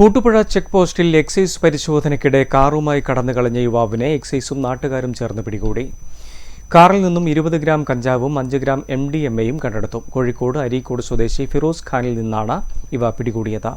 Koottupuzha check പോസ്റ്റിൽ excise പരിശോധനയ്ക്കിടെ കാറുമായി കടന്നു കളഞ്ഞ യുവാവിനെ എക്സൈസും നാട്ടുകാരും ചേർന്ന് പിടികൂടി. കാറിൽ നിന്നും ഇരുപത് ഗ്രാം കഞ്ചാവും അഞ്ച് ഗ്രാം എം ഡി എം എയും കണ്ടെടുത്തു. കോഴിക്കോട് അരീക്കോട് സ്വദേശി ഫിറോസ് ഖാനിൽ നിന്നാണ് ഇവ പിടികൂടിയത്.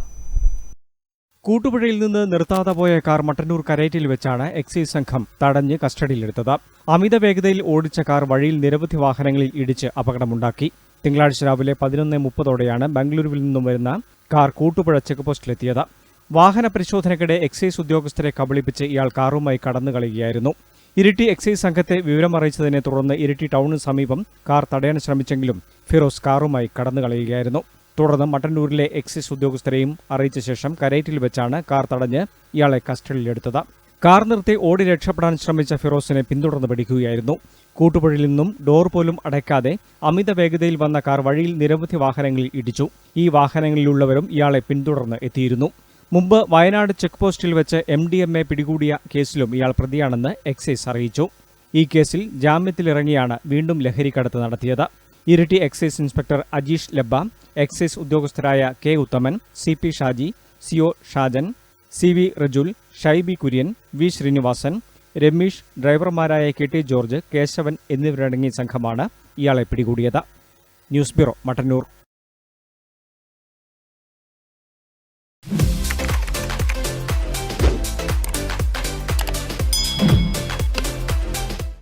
കൂട്ടുപുഴയിൽ നിന്ന് നിർത്താതെ പോയ കാർ മട്ടന്നൂർ കരേറ്റിൽ വെച്ചാണ് എക്സൈസ് സംഘം തടഞ്ഞ് കസ്റ്റഡിയിലെടുത്തത്. അമിത വേഗതയിൽ ഓടിച്ച കാർ വഴിയിൽ നിരവധി വാഹനങ്ങളിൽ ഇടിച്ച് അപകടമുണ്ടാക്കി. തിങ്കളാഴ്ച രാവിലെ പതിനൊന്ന് മുപ്പതോടെയാണ് ബംഗളൂരുവിൽ നിന്നും വരുന്ന കാർ കൂട്ടുപുഴ ചെക്ക് പോസ്റ്റിലെത്തിയത് വാഹന പരിശോധനയ്ക്കിടെ എക്സൈസ് ഉദ്യോഗസ്ഥരെ കബളിപ്പിച്ച് ഇയാൾ കാറുമായി കടന്നു കളയുകയായിരുന്നു ഇരിട്ടി എക്സൈസ് സംഘത്തെ വിവരമറിയിച്ചതിനെ തുടർന്ന് ഇരിട്ടി ടൗണിന് സമീപം കാർ തടയാൻ ശ്രമിച്ചെങ്കിലും ഫിറോസ് കാറുമായി കടന്നു കളയുകയായിരുന്നു തുടർന്ന് മട്ടന്നൂരിലെ എക്സൈസ് ഉദ്യോഗസ്ഥരെയും അറിയിച്ച ശേഷം കരേറ്റിൽ വെച്ചാണ് കാർ തടഞ്ഞ് ഇയാളെ കസ്റ്റഡിയിലെടുത്തത്. കാർ നിർത്തി ഓടി രക്ഷപ്പെടാൻ ശ്രമിച്ച ഫിറോസിനെ പിന്തുടർന്ന് പിടിക്കുകയായിരുന്നു കൂട്ടുപുഴയിൽ നിന്നും ഡോർ പോലും അടയ്ക്കാതെ അമിത വേഗതയിൽ വന്ന കാർ വഴിയിൽ നിരവധി വാഹനങ്ങളിൽ ഇടിച്ചു. ഈ വാഹനങ്ങളിലുള്ളവരും ഇയാളെ പിന്തുടർന്ന് എത്തിയിരുന്നു. മുമ്പ് വയനാട് ചെക്ക് പോസ്റ്റിൽ വെച്ച് എം ഡി എം എ പിടികൂടിയ കേസിലും ഇയാൾ പ്രതിയാണെന്ന് എക്സൈസ് അറിയിച്ചു. ഈ കേസിൽ ജാമ്യത്തിലിറങ്ങിയാണ് വീണ്ടും ലഹരിക്കടത്ത് നടത്തിയത്. Iritty excise inspector Ajeesh Labba excise ഉദ്യോഗസ്ഥരായ K Uthaman C P Shaji C O Shajan C V Rajul Shaibi Kurian V Srinivasan Rameesh ഡ്രൈവർമാരായ K T George Keshavan എന്നിവരടങ്ങിയ സംഘമാണ് ഇയാളെ പിടികൂടിയത്. News bureau Mattannur.